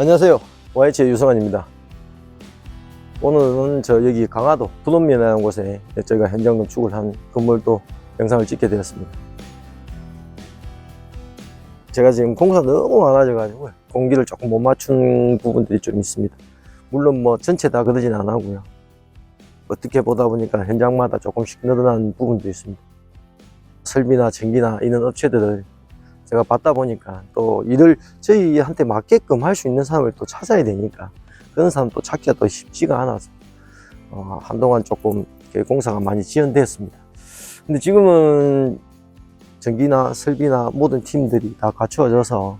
안녕하세요. YH의 유성환입니다. 오늘은 저 여기 강화도 분원면이라는 곳에 저희가 현장 건축을 한 건물도 영상을 찍게 되었습니다. 제가 지금 공사 너무 많아져 가지고 공기를 조금 못 맞춘 부분들이 좀 있습니다. 물론 뭐 전체 다 그러진 안 하고요. 어떻게 보다 보니까 현장마다 조금씩 늘어난 부분도 있습니다. 설비나 전기나 이런 업체들을 제가 봤다 보니까 또 일을 저희한테 맞게끔 할 수 있는 사람을 또 찾아야 되니까 그런 사람 또 찾기가 또 쉽지가 않아서 어, 한동안 조금 공사가 많이 지연됐습니다. 근데 지금은 전기나 설비나 모든 팀들이 다 갖추어져서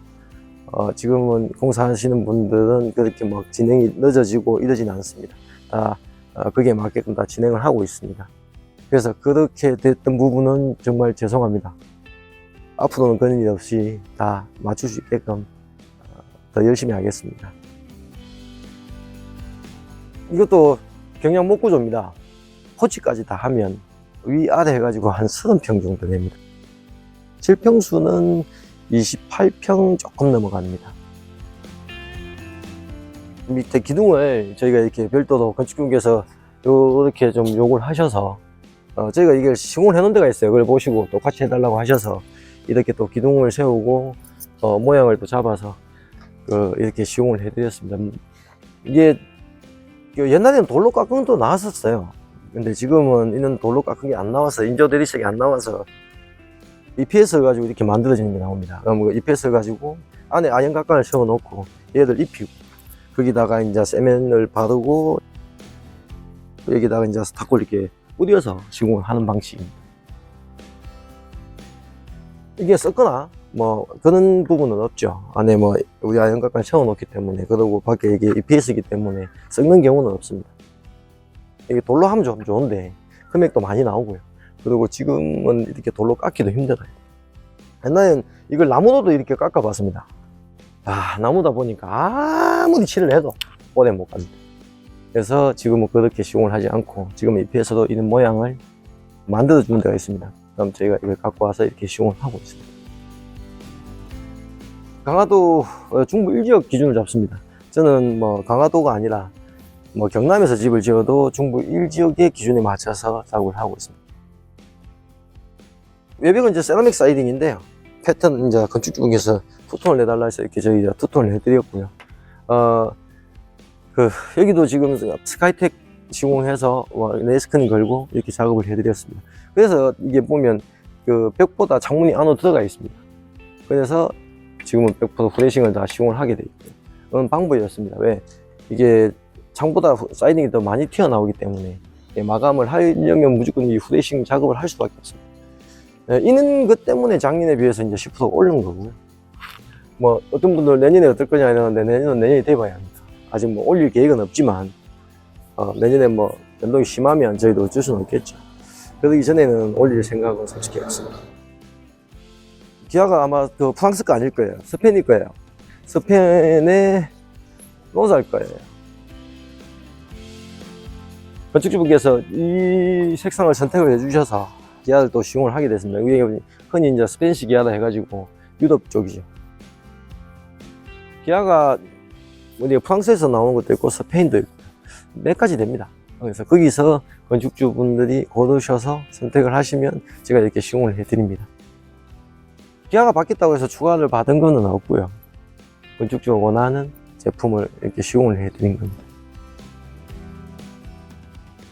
어, 지금은 공사하시는 분들은 그렇게 막 진행이 늦어지고 이러지는 않습니다. 다 어, 그게 맞게끔 다 진행을 하고 있습니다. 그래서 그렇게 됐던 부분은 정말 죄송합니다. 앞으로는 그런 일 없이 다 맞출 수 있게끔 어, 더 열심히 하겠습니다. 이것도 경량 목구조입니다. 포치까지 다 하면 위아래 해가지고 한 30평 정도 됩니다. 실평수는 28평 조금 넘어갑니다. 밑에 기둥을 저희가 이렇게 별도로 건축중개서 이렇게 좀 요구를 하셔서 어, 저희가 이걸 시공을 해놓은 데가 있어요. 그걸 보시고 똑같이 해달라고 하셔서 이렇게 또 기둥을 세우고 어, 모양을 또 잡아서 그 이렇게 시공을 해드렸습니다. 음, 이게 그 옛날에는 돌로 깎은 것도 나왔었어요. 근데 지금은 이런 돌로 깎은 게 안 나와서 인조 대리석이 안 나와서 EPS를 가지고 이렇게 만들어지는 게 나옵니다. 그럼 그 EPS를 가지고 안에 아연 각관을 세워 놓고 얘들 입히고 거기다가 이제 세면을 바르고 여기다가 이제 스타콜 이렇게 뿌려서 시공을 하는 방식입니다. 이게 썩거나 뭐 그런 부분은 없죠. 안에 뭐 우리 아연각관 세워놓기 때문에 그리고 밖에 이게 EPS이기 때문에 썩는 경우는 없습니다. 이게 돌로 하면 좀 좋은데 금액도 많이 나오고요. 그리고 지금은 이렇게 돌로 깎기도 힘들어요. 옛날엔 이걸 나무로도 이렇게 깎아 봤습니다. 아 나무다 보니까 아무리 칠을 해도 오래 못 갑니다. 그래서 지금은 그렇게 시공을 하지 않고 지금 EPS도 이런 모양을 만들어 주는 데가 있습니다. 그럼 저희가 이걸 갖고 와서 이렇게 시공을 하고 있습니다. 강화도 어, 중부 1지역 기준을 잡습니다. 저는 뭐 강화도가 아니라 뭐 경남에서 집을 지어도 중부 1지역의 기준에 맞춰서 작업을 하고 있습니다. 외벽은 이제 세라믹 사이딩인데요. 패턴 이제 건축 중에서 투톤을 내달라 해서 이렇게 저희 투톤을 해드렸고요. 어, 그 여기도 지금 스카이텍 시공해서 뭐 네스크는 걸고 이렇게 작업을 해드렸습니다. 그래서 이게 보면 그 벽보다 창문이 안으로 들어가 있습니다. 그래서 지금은 벽보다 후레싱을 다 시공을 하게 돼 있고요. 그런 방법이었습니다. 왜 이게 창보다 후- 사이딩이 더 많이 튀어나오기 때문에 예, 마감을 하려면 무조건 이 후레싱 작업을 할 수밖에 없습니다. 예, 이는 것 때문에 작년에 비해서 이제 10% 오른 거고요. 뭐 어떤 분들 내년에 어떨 거냐 이러는데 내년은 내년이 돼봐야 합니다. 아직 뭐 올릴 계획은 없지만 어, 내년에 뭐 변동이 심하면 저희도 어쩔 수는 없겠죠. 그러기 전에는 올릴 생각은 솔직히 없습니다. 기아가 아마 그 프랑스 거 아닐 거예요. 스페인일 거예요. 스페인에 노사일 거예요. 건축주분께서 이 색상을 선택을 해주셔서 기아를 또 시공을 하게 됐습니다. 이게 흔히 이제 스페인식 기아다 해가지고 유럽 쪽이죠. 기아가 우리 프랑스에서 나오는 것도 있고 스페인도 있고 몇 가지 됩니다. 그래서 거기서 건축주분들이 고르셔서 선택을 하시면 제가 이렇게 시공을 해드립니다. 기아가 바뀌었다고 해서 추가를 받은 거는 없고요. 건축주가 원하는 제품을 이렇게 시공을 해드린 겁니다.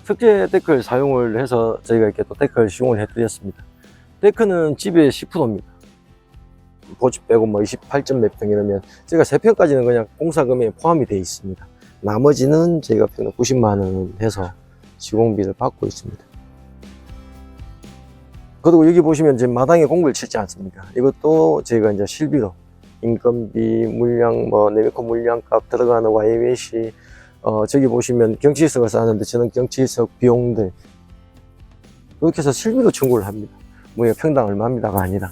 석재 데크를 사용을 해서 저희가 이렇게 또 데크를 시공을 해드렸습니다. 데크는 집의 10%입니다. 고집 빼고 뭐 28점 몇 평 이러면 제가 3평까지는 그냥 공사금에 포함이 되어 있습니다. 나머지는 저희가 90만 원 해서 시공비를 받고 있습니다. 그리고 여기 보시면 지금 마당에 공구를 칠지 않습니까? 이것도 저희가 이제 실비로 인건비, 물량, 뭐 내비코 물량값 들어가는 YMC 어, 저기 보시면 경치석을 쌓는데 저는 경치석 비용들 이렇게 해서 실비로 청구를 합니다. 뭐 평당 얼마입니다가 아니라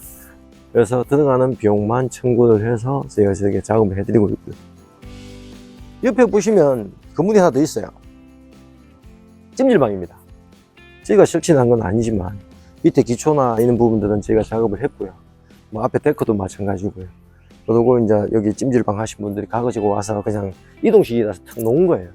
그래서 들어가는 비용만 청구를 해서 저희가 저렇게 작업을 해드리고 있고요. 옆에 보시면 건물이 하나 더 있어요. 찜질방입니다. 저희가 설치한 건 아니지만 밑에 기초나 이런 부분들은 저희가 작업을 했고요. 뭐 앞에 데크도 마찬가지고요. 그러고 이제 여기 찜질방 하신 분들이 가가지고 와서 그냥 이동식이라서 탁 놓은 거예요.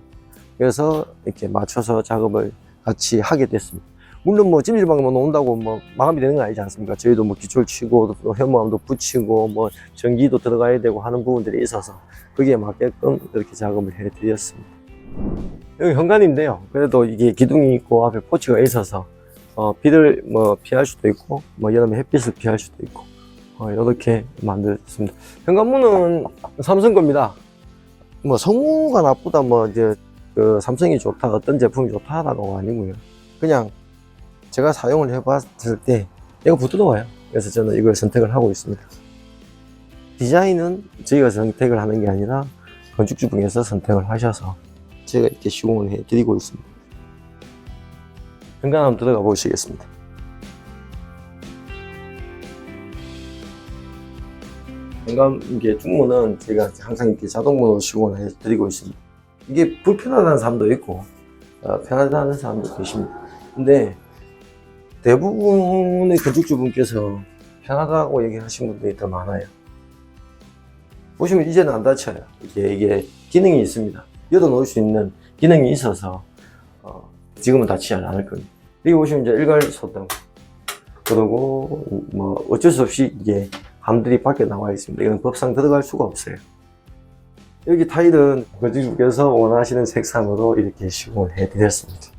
그래서 이렇게 맞춰서 작업을 같이 하게 됐습니다. 물론 뭐 찜질방만 놓는다고 뭐 마감이 되는 건 아니지 않습니까? 저희도 뭐 기초를 치고 또 현무암도 붙이고 뭐 전기도 들어가야 되고 하는 부분들이 있어서 거기에 맞게끔 이렇게 작업을 해드렸습니다. 여기 현관인데요. 그래도 이게 기둥이 있고 앞에 포치가 있어서 어, 비를 뭐 피할 수도 있고 뭐 여름에 햇빛을 피할 수도 있고 어, 이렇게 만들었습니다. 현관문은 삼성 겁니다. 뭐 성우가 나쁘다 뭐 이제 그 삼성이 좋다 어떤 제품이 좋다라고가 아니고요. 그냥 제가 사용을 해봤을 때 이거 부드러워요. 그래서 저는 이걸 선택을 하고 있습니다. 디자인은 저희가 선택을 하는 게 아니라 건축주 분께서 선택을 하셔서 제가 이렇게 시공을 해드리고 있습니다. 현관 한번 들어가 보시겠습니다. 현관 이게 중문은 제가 항상 이렇게 자동문으로 시공을 해드리고 있습니다. 이게 불편하다는 사람도 있고 어, 편하다는 사람도 계십니다. 근데 대부분의 건축주분께서 편하다고 얘기하신 분들이 더 많아요. 보시면 이제는 안 다쳐요. 이게, 이게 기능이 있습니다. 열어 놓을 수 있는 기능이 있어서 어, 지금은 다치지 않을 겁니다. 여기 보시면 이제 일괄 소등 그리고 뭐 어쩔 수 없이 이게 감들이 밖에 나와 있습니다. 이건 법상 들어갈 수가 없어요. 여기 타일은 건축주께서 원하시는 색상으로 이렇게 시공을 해드렸습니다.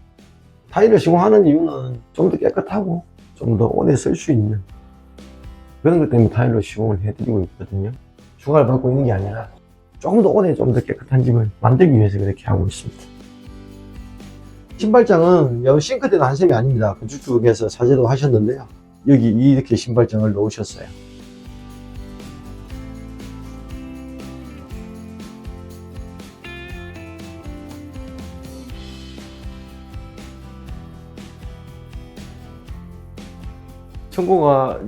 타일을 시공하는 이유는 좀 더 깨끗하고 좀 더 오래 쓸 수 있는 그런 것 때문에 타일로 시공을 해드리고 있거든요. 추가를 받고 있는 게 아니라 조금 더 오래 좀 더 깨끗한 집을 만들기 위해서 그렇게 하고 있습니다. 신발장은 여기 싱크대는 한 셈이 아닙니다. 건축주께서 사제도 하셨는데요. 여기 이렇게 신발장을 놓으셨어요.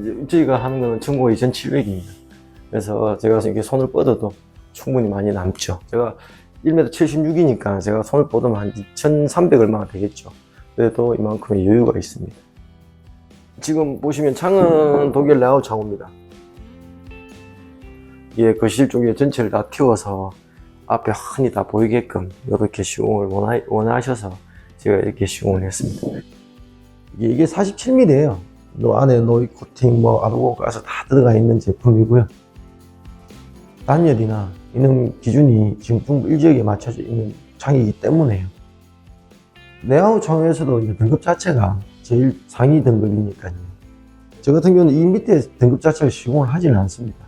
이제 저희가 하는 거는 청고 2,700입니다. 그래서 제가 이렇게 손을 뻗어도 충분히 많이 남죠. 제가 1m 76이니까 제가 손을 뻗으면 한 2,300 얼마가 되겠죠. 그래도 이만큼의 여유가 있습니다. 지금 보시면 창은 독일 레아웃 창호입니다. 이게 거실 쪽에 전체를 다 틔워서 앞에 흔히 다 보이게끔 이렇게 시공을 원하, 원하셔서 제가 이렇게 시공을 했습니다. 이게, 이게 47mm예요. 너 안에 노이 코팅, 뭐 아르고 가서 다 들어가 있는 제품이고요. 단열이나 이런 기준이 지금 중부 일지역에 맞춰져 있는 창이기 때문에요. 레아웃 창에서도 이제 등급 자체가 제일 상위 등급이니까요. 저 같은 경우는 이 밑에 등급 자체를 시공을 하지는 않습니다.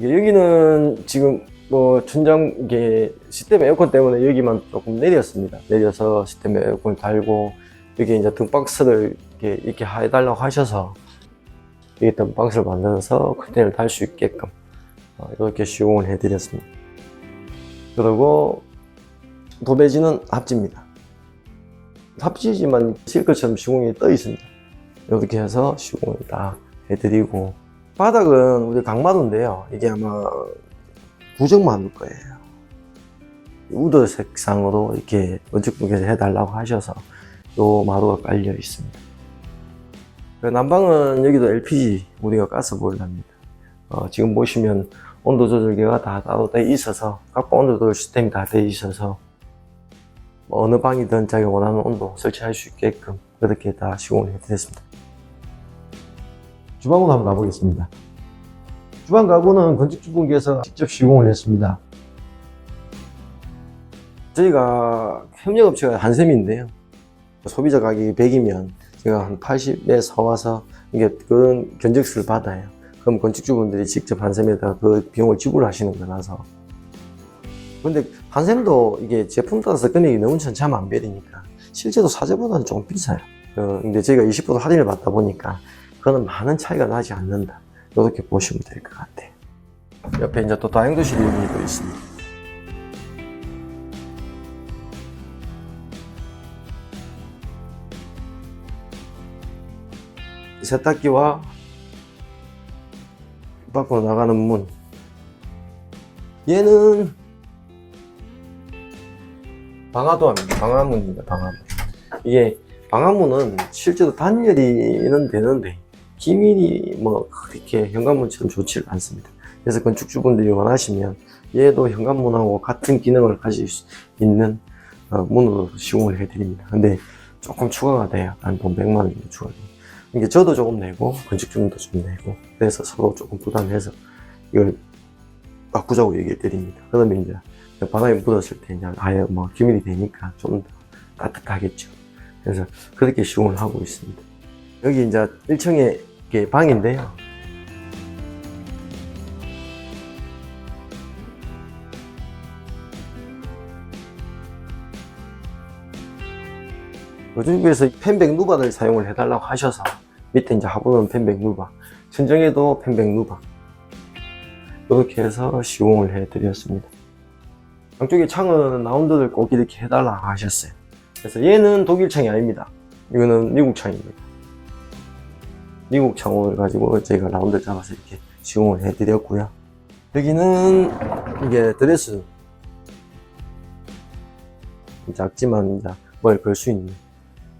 여기는 지금 뭐 천장 이게 시스템 에어컨 때문에 여기만 조금 내렸습니다. 내려서 시스템 에어컨을 달고 여기 이제 등박스를 이렇게, 이렇게 해달라고 하셔서 여기 등박스를 만들어서 컨테이너를 달 수 있게끔 어, 이렇게 시공을 해드렸습니다. 그리고 도배지는 합지입니다. 합지지만 실크처럼 시공이 떠 있습니다. 이렇게 해서 시공을 다 해드리고 바닥은 우리 강마루인데요. 이게 아마 부정마루일 거예요. 우드 색상으로 이렇게 건축부께서 해달라고 하셔서 요 마루가 깔려 있습니다. 그 난방은 여기도 LPG 우리가 가스 보일러입니다. 어, 지금 보시면 온도 조절기가 다 따로 돼 있어서 각각 온도 조절 시스템이 다 돼 있어서 뭐 어느 방이든 자기 원하는 온도 설치할 수 있게끔 그렇게 다 시공을 해드렸습니다. 주방으로 한번 가보겠습니다. 주방 가구는 건축주분께서 직접 시공을 했습니다. 저희가 협력업체가 한샘인데요. 소비자 가격이 100이면 제가 한 80에 사와서 이게 그런 견적서를 받아요. 그럼 건축주분들이 직접 한샘에다 그 비용을 지불하시는 거라서. 근데 한샘도 이게 제품 따라서 금액이 너무 천차만별이니까 실제로 사제보다는 조금 비싸요. 어, 근데 저희가 20% 할인을 받다 보니까 그거는 많은 차이가 나지 않는다. 이렇게 보시면 될 것 같아요. 옆에 이제 또 다용도실 유닛도 있습니다. 세탁기와 밖으로 나가는 문. 얘는 방화도입니다. 방화문입니다. 방화문. 이게 방화문은 실제로 단열이는 되는데 기밀이 뭐 그렇게 현관문처럼 좋지를 않습니다. 그래서 건축주분들이 원하시면 얘도 현관문하고 같은 기능을 가질 수 있는 어, 문으로 시공을 해드립니다. 근데 조금 추가가 돼요. 한 돈 100만 원 정도 추가돼요. 이게 저도 조금 내고 건축주분도 좀 내고 그래서 서로 조금 부담해서 이걸 바꾸자고 얘기해 드립니다. 그러면 이제 바람이 묻었을 때 이제 아예 뭐 기밀이 되니까 좀 더 따뜻하겠죠. 그래서 그렇게 시공을 하고 있습니다. 여기 이제 1층에 이게 방인데요. 요즘에서 펜백 누바를 사용을 해달라고 하셔서 밑에 이제 하부는 펜백 누바, 천정에도 펜백 누바 이렇게 해서 시공을 해드렸습니다. 양쪽에 창은 라운드를 꼭 이렇게 해달라고 하셨어요. 그래서 얘는 독일 창이 아닙니다. 이거는 미국 창입니다. 미국 창을 가지고 저희가 라운드 잡아서 이렇게 시공을 해드렸고요. 여기는 이게 드레스 작지만 이제 뭘 걸 수 있는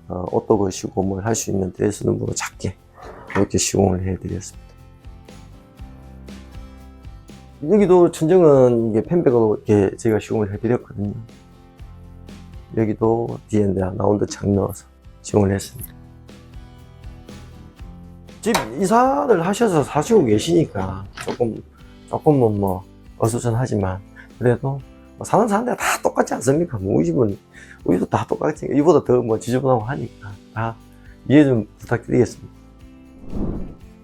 어, 거시고 뭘할수 있는 드레스는 뭐 작게 이렇게 시공을 해드렸습니다. 여기도 천정은 이게 펜백으로 이렇게 제가 시공을 해드렸거든요. 여기도 이제 라운드 창 넣어서 시공을 했습니다. 집 이사를 하셔서 사시고 계시니까 조금 조금은 뭐 어수선하지만 그래도 뭐 사는 사는 데가 다 똑같지 않습니까? 뭐 우리 집은 우리도 다 똑같지 이보다 더 뭐 지저분하고 하니까 다 이해 좀 부탁드리겠습니다.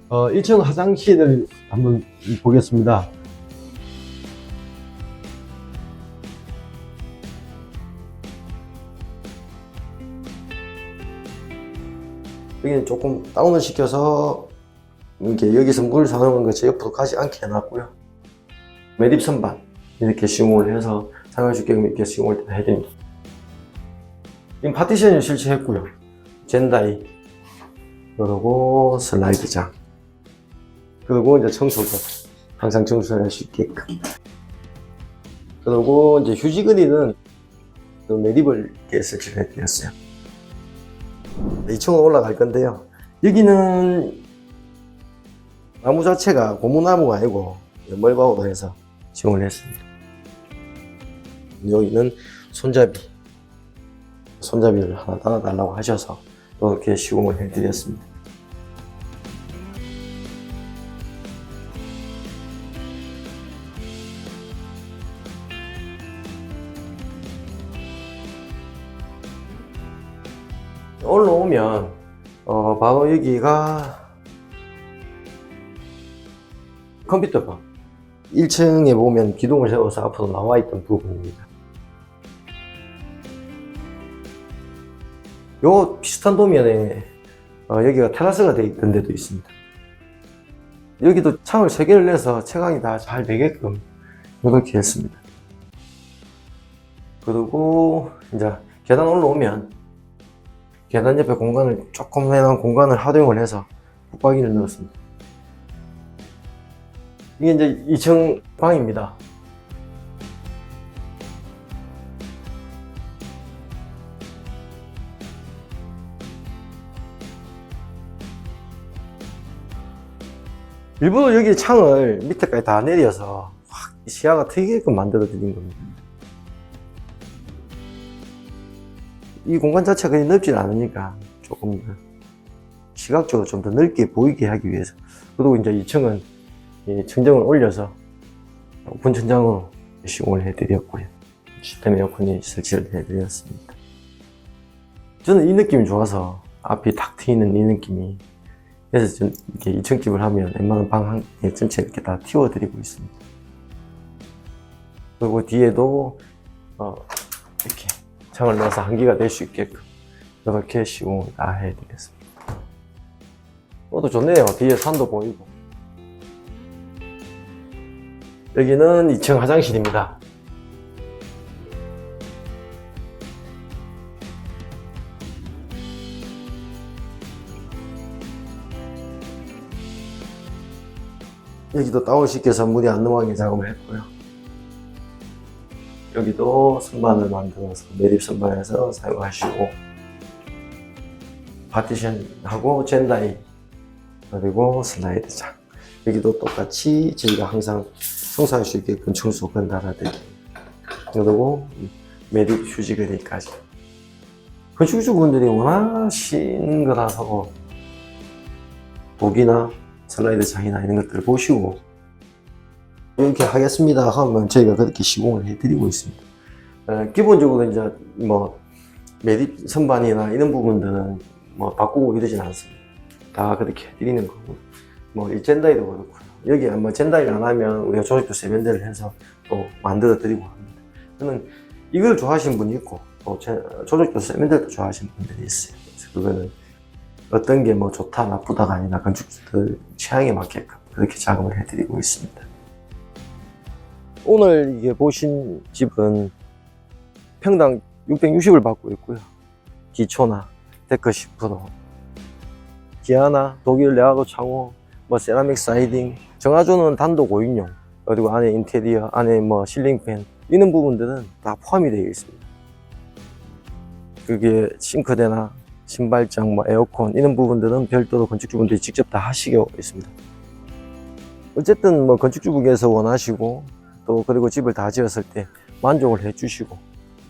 어 1층 화장실을 한번 보겠습니다. 여기는 조금 다운을 시켜서 이렇게 여기서 물 사용한 것이 옆으로 가지 않게 해놨고요. 매립 선반 이렇게 시공을 해서 사용할 수 있게끔 이렇게 시공을 해드립니다. 지금 파티션을 설치했고요. 젠다이 그리고 슬라이드장 그리고 이제 청소도 항상 청소할 수 있게끔 그리고 이제 휴지그리는 그 매립을 이렇게 설치를 해드렸어요. 2층으로 올라갈 건데요. 여기는 나무 자체가 고무나무가 아니고 멀바우로 해서 지원을 했습니다. 여기는 손잡이. 손잡이를 하나 달아달라고 하셔서 이렇게 시공을 해드렸습니다. 올라오면 어, 바로 여기가 컴퓨터방 1층에 보면 기둥을 세워서 앞으로 나와 있던 부분입니다. 요 비슷한 도면에 어, 여기가 테라스가 되어 있던 데도 있습니다. 여기도 창을 3개를 내서 채광이 다 잘 되게끔 이렇게 했습니다. 그리고 이제 계단 올라오면 계단 옆에 공간을 조그만한 공간을 활용을 해서 붙박이를 넣었습니다. 이게 이제 2층 방입니다. 일부러 여기 창을 밑에까지 다 내려서 확 시야가 트이게끔 만들어 드린 겁니다. 이 공간 자체가 그리 넓진 않으니까 조금 더 시각적으로 좀 더 넓게 보이게 하기 위해서 그리고 이제 2층은 이 천정을 올려서 오픈 천장으로 시공을 해드렸고요 시스템 에어컨이 설치를 해드렸습니다 저는 이 느낌이 좋아서 앞이 탁 트이는 이 느낌이 그래서 좀 이렇게 2층 집을 하면 웬만한 방한개 전체 이렇게 다 틔워드리고 있습니다 그리고 뒤에도 어, 이렇게 창을 넣어서 한기가 될 수 있게끔 이렇게 시공을 다 해드리겠습니다. 또 좋네요. 뒤에 산도 보이고. 여기는 2층 화장실입니다. 여기도 다운 시켜서 물이 안 넘어가게 작업을 했고요. 여기도 선반을 만들어서 매립 선반에서 사용하시고 파티션하고 젠다이 그리고 슬라이드장 여기도 똑같이 저희가 항상 청소할 수 있게끔 청소 건 달아드리고 그리고 매립 휴지 그릴까지 건축주분들이 원하신 거라서 목이나 슬라이드 장이나 이런 것들을 보시고 이렇게 하겠습니다 하면 저희가 그렇게 시공을 해드리고 있습니다. 어, 기본적으로 이제 뭐 매립 선반이나 이런 부분들은 뭐 바꾸고 이러진 않습니다. 다 그렇게 해드리는 거고 뭐이 젠다이도 그렇고요. 여기 뭐 젠다이 안 하면 우리가 조직도 세면대를 해서 또 만들어 드리고 합니다. 저는 이걸 좋아하시는 분이 있고 또 제- 조직도 세면대도 좋아하시는 분들이 있어요. 그래서 그거는 어떤 게 뭐 좋다 나쁘다가 아니라 건축주들 취향에 맞게끔 그렇게 작업을 해드리고 있습니다. 오늘 이게 보신 집은 평당 660을 받고 있고요. 기초나 데크 10%, 기아나 독일 레아도 창호, 뭐 세라믹 사이딩, 정화조는 단독 5인용, 그리고 안에 인테리어, 안에 뭐 실링팬 이런 부분들은 다 포함이 되어 있습니다. 그게 싱크대나 신발장, 뭐 에어컨 이런 부분들은 별도로 건축주분들이 직접 다 하시고 있습니다. 어쨌든 뭐 건축주분께서 원하시고 또 그리고 집을 다 지었을 때 만족을 해주시고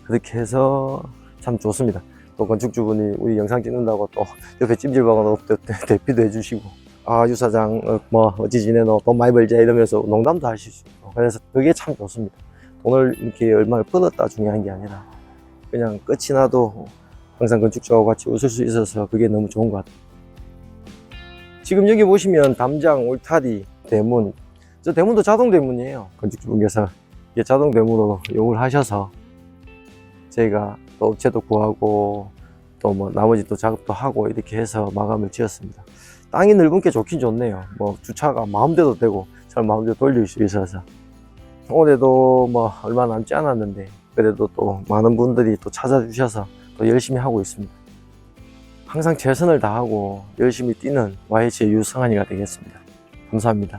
그렇게 해서 참 좋습니다. 또 건축주분이 우리 영상 찍는다고 또 옆에 찜질방은 또 대피도 해주시고 아 유사장 어, 뭐 어찌 지내 너돈 많이 벌자 이러면서 농담도 하실 수 있고 그래서 그게 참 좋습니다. 돈을 이렇게 얼마를 벌었다 중요한 게 아니라 그냥 끝이 나도 항상 건축주하고 같이 웃을 수 있어서 그게 너무 좋은 것 같아요. 지금 여기 보시면 담장, 울타리, 대문 저 대문도 자동 대문이에요. 건축주분께서 이게 자동 대문으로 이용을 하셔서 저희가 또 업체도 구하고 또 뭐 나머지 또 작업도 하고 이렇게 해서 마감을 지었습니다. 땅이 넓은 게 좋긴 좋네요. 뭐 주차가 마음대로 되고 잘 마음대로 돌릴 수 있어서 올해도 뭐 얼마 남지 않았는데 그래도 또 많은 분들이 또 찾아주셔서 또 열심히 하고 있습니다. 항상 최선을 다하고 열심히 뛰는 YH의 유성환이가 되겠습니다. 감사합니다.